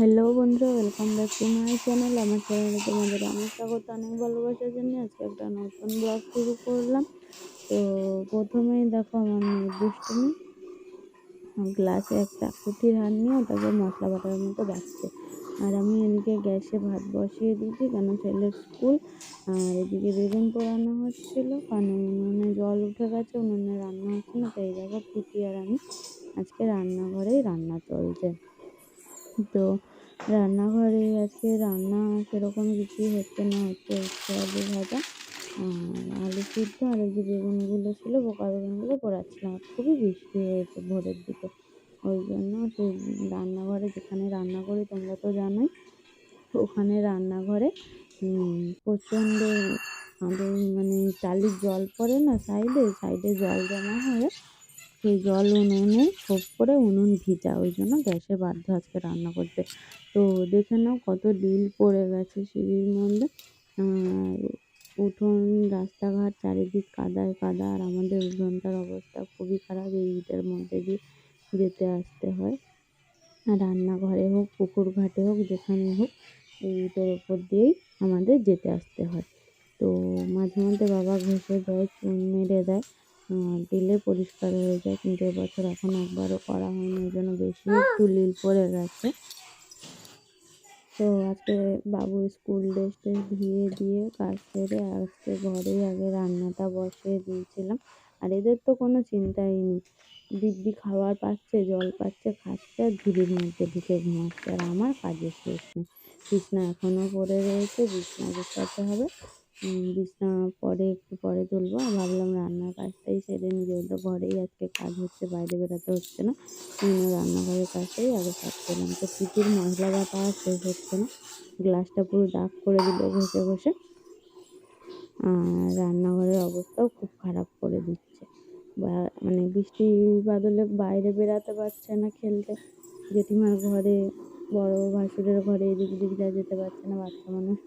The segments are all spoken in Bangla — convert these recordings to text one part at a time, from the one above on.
হ্যালো বন্ধুরা, welcome back to my channel. আমার চ্যানেলে তোমাদের অনেক স্বাগত, অনেক ভালোবাসার জন্য আজকে একটা নতুন ব্লগ শুরু করলাম। তো প্রথমেই দেখো আমার মেয়ে দুষ্টুমি। গ্লাসে একটা কুটির হাত নিয়ে ওটাকে মশলা বাটার মতো বাঁচছে আর আমি এদিকে গ্যাসে ভাত বসিয়ে দিয়েছি, কেন ছেলের স্কুল। আর এদিকে বেগুন পোড়ানো হচ্ছিল, কারণ উনুনে জল উঠে গেছে, উনুনে রান্না হচ্ছে না তো এই পুটি আর আমি আজকে রান্নাঘরেই রান্না চলছে। তো রান্নাঘরে আজকে রান্না সেরকম কিছুই হচ্ছে না, হচ্ছে হচ্ছে আলু ভাজা আর আলু সিদ্ধ, আর এই যে বেগুনগুলো ছিল, বোকা বেগুনগুলো পোড়াচ্ছিলাম। খুবই বৃষ্টি হয়েছে ভোরের দিকে। ওই জন্য সেই রান্নাঘরে যেখানে রান্না করি তোমরা তো জানোই, ওখানে রান্নাঘরে প্রচণ্ড আমাদের মানে টালির জল পড়ে না সাইডে সাইডে জল জমা হয়ে সেই জল, উনুনে খোপ করে উনুন ভিজা, ওই জন্য গ্যাসে বাধ্য আজকে রান্না করতে। তো দেখে নাও কত ডিল পড়ে গেছে সিঁড়ির মধ্যে। উঠোন, রাস্তাঘাট চারিদিক কাদায় কাদা আর আমাদের উঠোনটার অবস্থা খুবই খারাপ। এই ইটের মধ্যে দিয়ে যেতে আসতে হয়। রান্নাঘরে হোক, পুকুর ঘাটে হোক, যেখানে হোক, এই ইটের ওপর দিয়েই আমাদের যেতে আসতে হয়। তো মাঝে মধ্যে বাবা ঘষে দেয়, চুন মেরে দেয়। দিলে পরিষ্কার হয়ে যায়। কিন্তু এবছর এখন একবারও করা হয়নি ওই জন্য বেশি একটু লিল পড়ে গেছে। তো আজকে বাবু স্কুল ড্রেস ট্রেস ধুয়ে দিয়ে কাজ সেরে আজকে ঘরেই। আগে রান্নাটা বসিয়ে দিয়েছিলাম। আর এদের তো কোনো চিন্তাই নেই। দিব্যি খাবার পাচ্ছে, জল পাচ্ছে, খাচ্ছে, আর ঝুড়ির মধ্যে ঢুকে ঘুমাচ্ছে। আর আমার কাজের শেষ নেই। বিছনা এখনও পড়ে রয়েছে, বিছনা গোছাতে হবে। বিছনা পরে একটু পরে তুলবো। ভাবলাম রান্নার কাজটাই সেরে নিই, যেহেতু ঘরেই আজকে কাজ হচ্ছে, বাইরে বেরোতে হচ্ছে না। রান্নাঘরের কাজটাই আগে করলাম তো পিঠের মশলা বাটা শেষ হচ্ছে না। গ্লাসটা পুরো দাগ করে দিল ঘষে ঘষে। আর রান্নাঘরের অবস্থাও খুব খারাপ করে দিচ্ছে। বা মানে বৃষ্টি বাদলে বাইরে বেরাতে পারছে না খেলতে। জেঠিমার ঘরে, বড় ভাসুরের ঘরে এদিক ওদিক যা যেতে পারছে না, বাচ্চা মানুষ।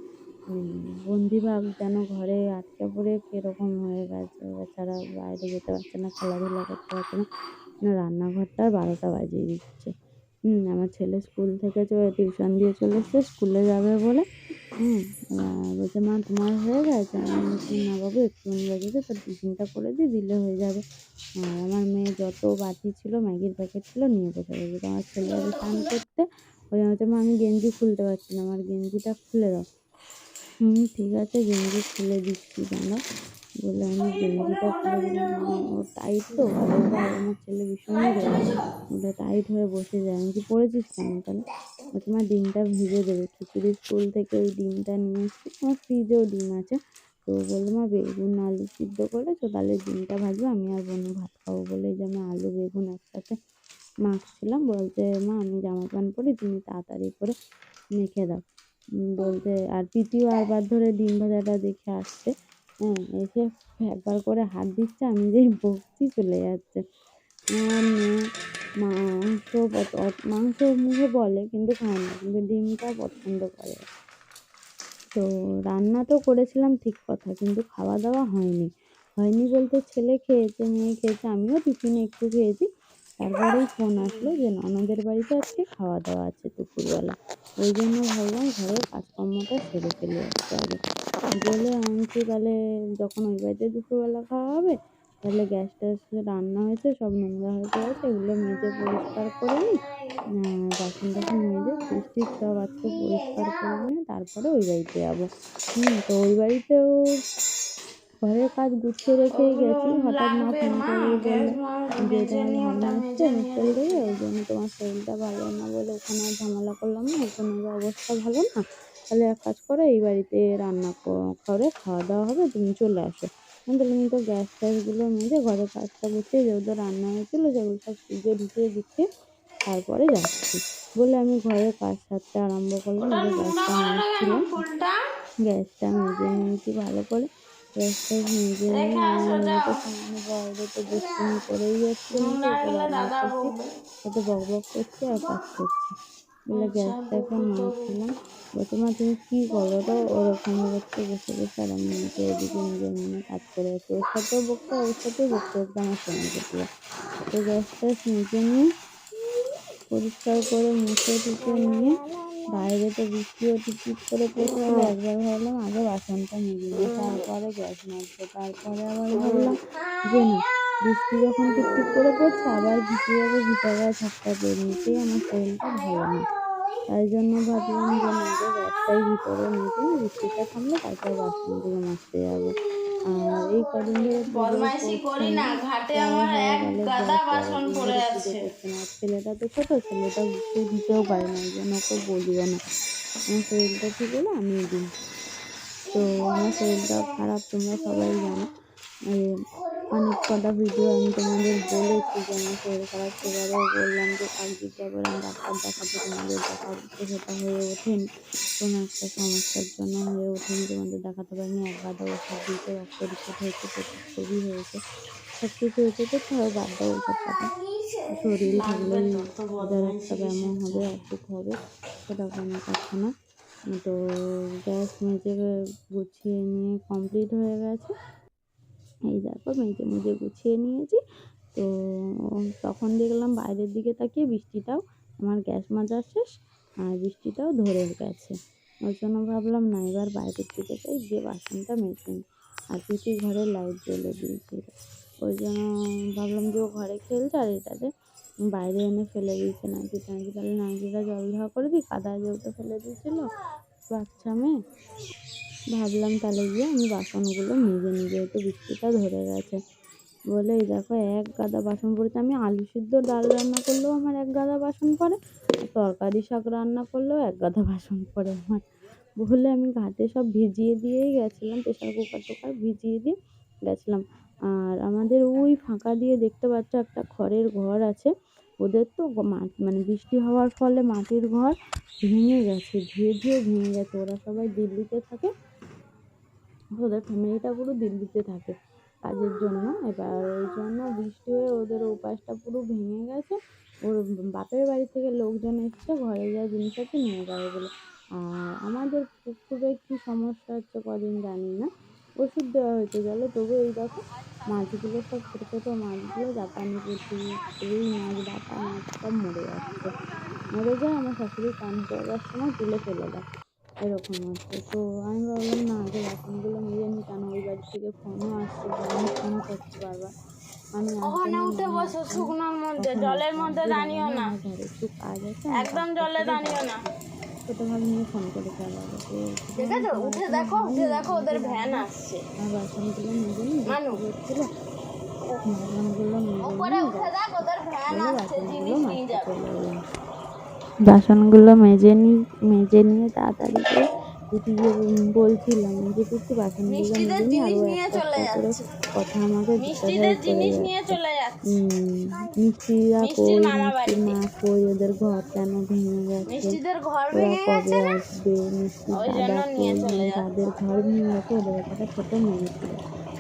বন্দিভাব যেন ঘরে আটকে পড়ে কীরকম হয়ে গেছে। বেচারা বাইরে যেতে পারছে না, খেলাধুলা করতে পারছে না। রান্নাঘরটা বারোটা বাজিয়ে দিচ্ছে। হুম, আমার ছেলে স্কুল থেকে টিউশন দিয়ে চলে এসছে, স্কুলে যাবে বলে। হুম বলছে, মা, তোমার হয়ে গেছে? আমি বলছি, না বাবু একটুখানি বাজিয়েছে তোর টিফিনটা করে দিই দিলে হয়ে যাবে। আর আমার মেয়ে যত বাটি ছিল, ম্যাগির প্যাকেট ছিল, নিয়ে বসে গেছে আমার ছেলে স্নান করতে, ওই হচ্ছে মা, আমি গেঞ্জি খুলতে পারছি না, আমার গেঞ্জিটা খুলে দাও। হুম, ঠিক আছে, গেঞ্জি খুলে দিচ্ছি দাঁড়াও বলে আমি গেঞ্জিটা খুলে দিলাম। ও টাইট তো আমার ছেলে ভীষণই রেগে ওটা টাইট হয়ে বসে যায়। আমি কি পড়েছিস কেন তাহলে? মা ডিমটা ভিজে দেবে। খিচুড়ি স্কুল থেকে ওই ডিমটা নিয়ে এসেছি। আমার ফ্রিজেও ডিম আছে। তো বলল, মা, বেগুন আলু সিদ্ধ করেছ? তাহলে ডিমটা ভাজবে, আমি আর বোনু ভাত খাব। বলে যে আমি আলু, বেগুন একসাথে মাখছিলাম। বলছে, মা, আমি জামা প্যান্ট পরি, তুমি তাড়াতাড়ি করে মেখে দাও। বলতে আর তৃতীয় তৃতীয়বার ধরে ডিম ভাজাটা দেখে আসছে। হ্যাঁ এসে একবার করে হাত দিচ্ছে আমি যেই বকছি চলে যাচ্ছে। আমার মেয়ে মাংস মাংস মুখে বলে কিন্তু খায় না কিন্তু ডিমটা পছন্দ করে। তো রান্না তো করেছিলাম ঠিক কথা কিন্তু খাওয়া দাওয়া হয়নি। হয়নি বলতে ছেলে খেয়েছে মেয়ে খেয়েছে আমিও টিফিনে একটু খেয়েছি। তারপরেই ফোন আসলো যে ননদের বাড়িতে আজকে খাওয়া দাওয়া আছে দুপুরবেলা। ওই জন্য ভাবলাম ঘরের কাজকর্মটা সেরে ফেলে আসতে হবে বলে আনছি তাহলে যখন ওই বাড়িতে দুপুরবেলা খাওয়া হবে, তাহলে গ্যাস ট্যাস রান্না হয়েছে, সব নোংরা হয়ে গেছে, এগুলো মেজে পরিষ্কার করে নিই। বাসন টাসন মেজে ফ্রিজ সব আজকে পরিষ্কার করে নিয়ে তারপরে ওই বাড়িতে যাব। হুম, তো ওই বাড়িতেও ঘরের কাজ গুছিয়ে রেখেই গেছি হঠাৎ মা ফোন করে বলল যে তোমার মিস্টেল থেকে ওই জন্য তোমার শরীরটা ভালো না বলে ওখানে আর ঝামেলা করলাম না ওখানে অবস্থা ভালো না। তাহলে এক কাজ করো এই বাড়িতে রান্না করে খাওয়া দাওয়া হবে তুমি চলে আসো। আমি বললাম তো গ্যাস ট্যাসগুলো মেজে ঘরের কাজটা গুছিয়ে যেহেতু রান্না হয়েছিলো সেগুলো সব ফ্রিজে ঢুকিয়ে দিচ্ছে তারপরে যাচ্ছি। বলে আমি ঘরের কাজ সারতে আরম্ভ করলাম গ্যাসটা মেজে নিয়েছি ভালো করে। গ্যাসটা তো সামনে বাইরে তো দুষ্টুমি করেই যাচ্ছে। কত বক বক করছে আর কাজ করছে। বলে মারছিলাম বলছে মা তুমি কী করো ওরকম করছে বসে বসে। আর আমি নিজে এদিকে নিজে মনে কাজ করে যাচ্ছি ওর সাথেও বকতে ওর সাথেও বকতে বকতে আমার সময় কেটে তো গ্যাসটা নিজে নিয়ে পরিষ্কার করে মুছে টুছে নিয়ে বাইরে তো বৃষ্টিও টিপটিপ করে পড়ছিল। একবার ভাবলাম আগে বাসনটা মেজে নিই তারপরে গ্যাস মাজবো। তারপরে আবার ভাবলাম যে না বৃষ্টি যখন টিপটিপ করে পড়ছে আবার ভিজে যাব গায়ে থাকতে এমনিতেই আমার শরীরটা ভালো না। তাই জন্য ভাবলাম যে না আগে গ্যাসটাই ভিতরে মেজে বৃষ্টিটা থামলে তারপর বাসনগুলো মাজতে যাব। আর এই কদিন ধরে বদমাইশি করি না ঘাটে আমার এক গাদা বাসন পড়ে আছে। ছেলেটা তো ছোট ছেলেটা বুঝতে দিতেও পারে না এই জন্য ওকে বলিও না। আমার শরীরটা ঠিক হলে আমি দিই। তো আমার শরীরটা খারাপ তোমরা সবাই জানো। অনেক কটা ভিডিও আমি তোমাদের বলেছি যে আমার শরীর খারাপ সেবারও বললাম যে কালকে যাব আমি ডাক্তার দেখাতে তোমাদের দেখাবো সেটা হয়ে ওঠেন? কোনো একটা সমস্যার জন্য হয়ে ওঠেন, তোমাদের দেখাতে পারিনি। এক গাদা ওষুধ দিয়েছে, রক্ত রিপোর্ট হয়েছে, পেটের ছবি হয়েছে সব কিছু হয়েছে, তো তাও বাদ দাও ওসব কথা। শরীর থাকলেই যার একটা ব্যায়াম হবে অসুখ হবে, সেটা কোনো কথা না। তো গ্যাস মেজে গুছিয়ে নিয়ে কমপ্লিট হয়ে গেছে। এই দেখো মেজে মুজে গুছিয়ে নিয়েছি। তো তখন দেখলাম বাইরের দিকে তাকিয়ে বৃষ্টিটাও, আমার গ্যাস মাজা শেষ, আর বৃষ্টিটাও ধরে গেছে। ওই জন্য ভাবলাম, না, এবার বাইরের দিকে যাই, গিয়ে বাসনটা মেজে আর পিসি ঘরে লাইট জ্বেলে দিয়েছিল। ওই জন্য ভাবলাম যে ও ঘরে খেলছে, আর এটাতে বাইরে এনে ফেলে দিয়েছে নাইটিটা নাকি তাহলে নাইটিটা জল ধোয়া করে দিই কাদা যেহেতু ফেলে দিয়েছিল, বাচ্চা মেয়ে। ভাবলাম তাহলে গিয়ে আমি বাসনগুলো মেজে নিই, যেহেতু বৃষ্টিটা ধরে গেছে। বলে এই দেখো, এক গাদা বাসন পড়েছে। আমি আলু সিদ্ধ ডাল রান্না করলেও আমার এক গাদা বাসন পড়ে তরকারি শাক রান্না করলেও এক গাদা বাসন পড়ে আমার। বলে আমি ঘাটে সব ভিজিয়ে দিয়েই গেছিলাম প্রেশার কুকার টুকার ভিজিয়ে দিয়ে গেছিলাম। আর আমাদের ওই ফাঁকা দিয়ে দেখতে পাচ্ছ একটা খড়ের ঘর আছে। ওদের তো মানে বৃষ্টি হওয়ার ফলে মাটির ঘর ভেঙে গেছে, ধুয়ে ধুয়ে ভেঙে গেছে। ওরা সবাই দিল্লিতে থাকে। ওদের ফ্যামিলিটা পুরো দিল্লিতে থাকে কাজের জন্য। এবার ওই জন্য বৃষ্টি হয়ে ওদের উপাসটা পুরো ভেঙে গেছে। ওর বাপের বাড়ি থেকে লোকজন এসছে, ঘরে যা জিনিস আছে নিয়ে যাবে বলে। আর আমাদের পুকুরে কী সমস্যা হচ্ছে কদিন জানি না। ওষুধ দেওয়া হয়েছে জলে তবু এই দেখো, মাছগুলো সব ছোটো ছোটো মাছগুলো, জাপানি পুঁটি রুই মাছ বাটা মাছ, সব মরে যাচ্ছে। মরে যায় আমার শাশুড়ি কান করার সময় তুলে ফেলে দেয়। এরকম হচ্ছে তো আমি ভাবলাম না আগে বাসনগুলো মেজে নিই কেন? ওই বাড়ি থেকে ফোনও আসছে আমি ফোন করছি বারবার। আমি ওখানে উঠে বসো শুকনোর মধ্যে জলের মধ্যে দাঁড়িও না। ঘরে একটু কাজ আছে একদম জলে দাঁড়িও না। নিয়ে ফোন ঠিক আছে উঠে দেখো উঠে দেখো ওদের ভ্যান আসছে। বাসনগুলো। বাসনগুলো উপরে উঠে দেখ ওদের ভ্যান আসছে জিনিস নিয়ে যাবে। বাসনগুলো মেজে নি মেজে নিয়ে তাড়াতাড়ি করে দিদিকে বলছিলাম যে তুই বাসনগুলো মেজে নি জিনিস আরও একটা করে কথা আমাকে জিজ্ঞাসা করে মিষ্টিরা কই মামা মিষ্টির মা কই ওদের ঘর কেন ভেঙে গেছে? ওরা কবে আসবে? মিষ্টি দাদা কই? চলে তাদের ঘর ভেঙে গেছে ওদের একটা ছোট মেয়ে ছিল।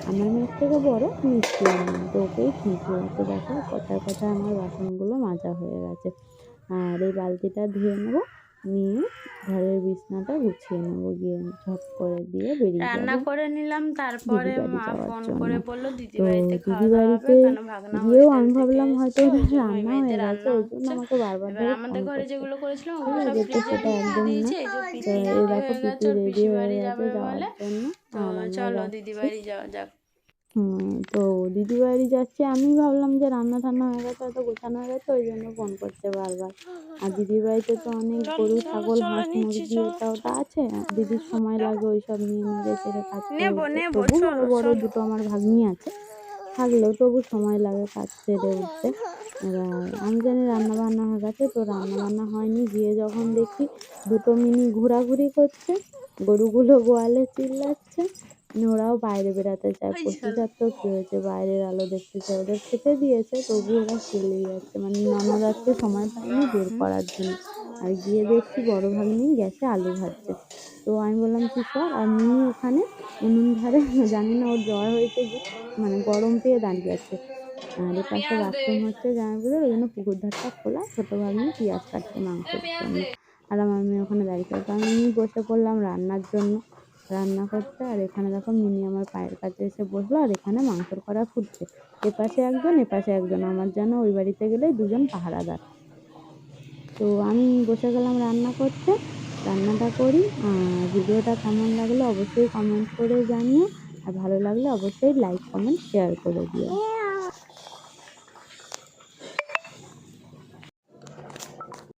আমার মেয়ের থেকে বড় মিষ্টি তো ওকেই খুঁজে তো দেখো কথায় কথায় আমার বাসনগুলো মাজা হয়ে গেছে। আর এই বালতিটা ধুয়ে নেব নিয়ে ঘরের বিছনাটা গুছিয়ে নেব গিয়ে ঝপ করে দিয়ে বেরিয়ে রান্না করে নিলাম তারপরে মা ফোন করে বলল দিদি বাড়িতে খাওয়া দাওয়া হবে বাড়িতে ভাগনা গিয়েও আমি ভাবলাম হয়তো রান্না হয়ে গেছে ওই জন্য আমাকে বারবার ধরে আমাদের ঘরে যেগুলো করেছিলাম ওগুলো সব ফ্রিজে সেটা একদম না। দিয়েছে এই দেখো পিসি রেডি হয়ে গেছে যাবে যাওয়ার বলে। জন্য। চলো। দিদি বাড়ি যাওয়া যাক। তো দিদি বাড়ি যাচ্ছে আমি ভাবলাম যে রান্না টান্না হয়ে গেছে হয়তো গোছানো হয়ে গেছে ওই জন্য ফোন করছে বারবার। আর দিদির বাড়িতে তো অনেক গরু ছাগল হাঁস মুরগি এটা ওটা আছে দিদির সময় লাগে ওই সব নিয়ে নিজে সেরে কাজ তবু চলো, বড় দুটো আমার ভাগ্নি আছে থাকলেও তবু সময় লাগে কাজ সেরে উঠতে। এবার আমি জানি রান্না বান্না হয়ে গেছে তো রান্না বান্না হয়নি গিয়ে যখন দেখি দুটো মিনি ঘোরাঘুরি করছে গরুগুলো গোয়ালে চিল্লাচ্ছে ওরাও বাইরে বেরাতে চায় পশুজাত তো কী হয়েছে বাইরের আলো দেখতে চায় ওদের খেতে দিয়েছে তবু ওরা চিল্লিয়ে যাচ্ছে মানে ননদ আজকে সময় পায়নি বের করার জন্য আর গিয়ে দেখছি বড় ভাগ্নি গ্যাসে আলু ভাজছে তো আমি বললাম কি কর আর মিনি ওখানে উনুন ধারে জানি না ওর জ্বর হয়েছে কি মানে গরম পেয়ে দাঁড়িয়ে আছে। আর এ পাশে বাথরুম হচ্ছে জামাইবাবুদের ওই জন্য পুকুর ধারটা খোলা ছোটো ভাগ্নি পেঁয়াজ কাটছে মাংসের জন্য আর আমার মেয়ে ওখানে দাঁড়িয়ে ছিল তো আমি বসে পড়লাম রান্নার জন্য। রান্না করতে, আর এখানে দেখো মিনি আমার পায়ের কাছে এসে বসল, আর এখানে মাংসর করা ফুটছে। এপাশে একজন এপাশে একজন, আমার যেন ওই বাড়িতে গেলে দুজন পাহারাদার। তো আমি বসে গেলাম রান্না করতে, রান্নাটা করি, আর ভিডিওটা কেমন লাগল অবশ্যই কমেন্ট করে জানিও, আর ভালো লাগলে অবশ্যই লাইক কমেন্ট শেয়ার করে দিও।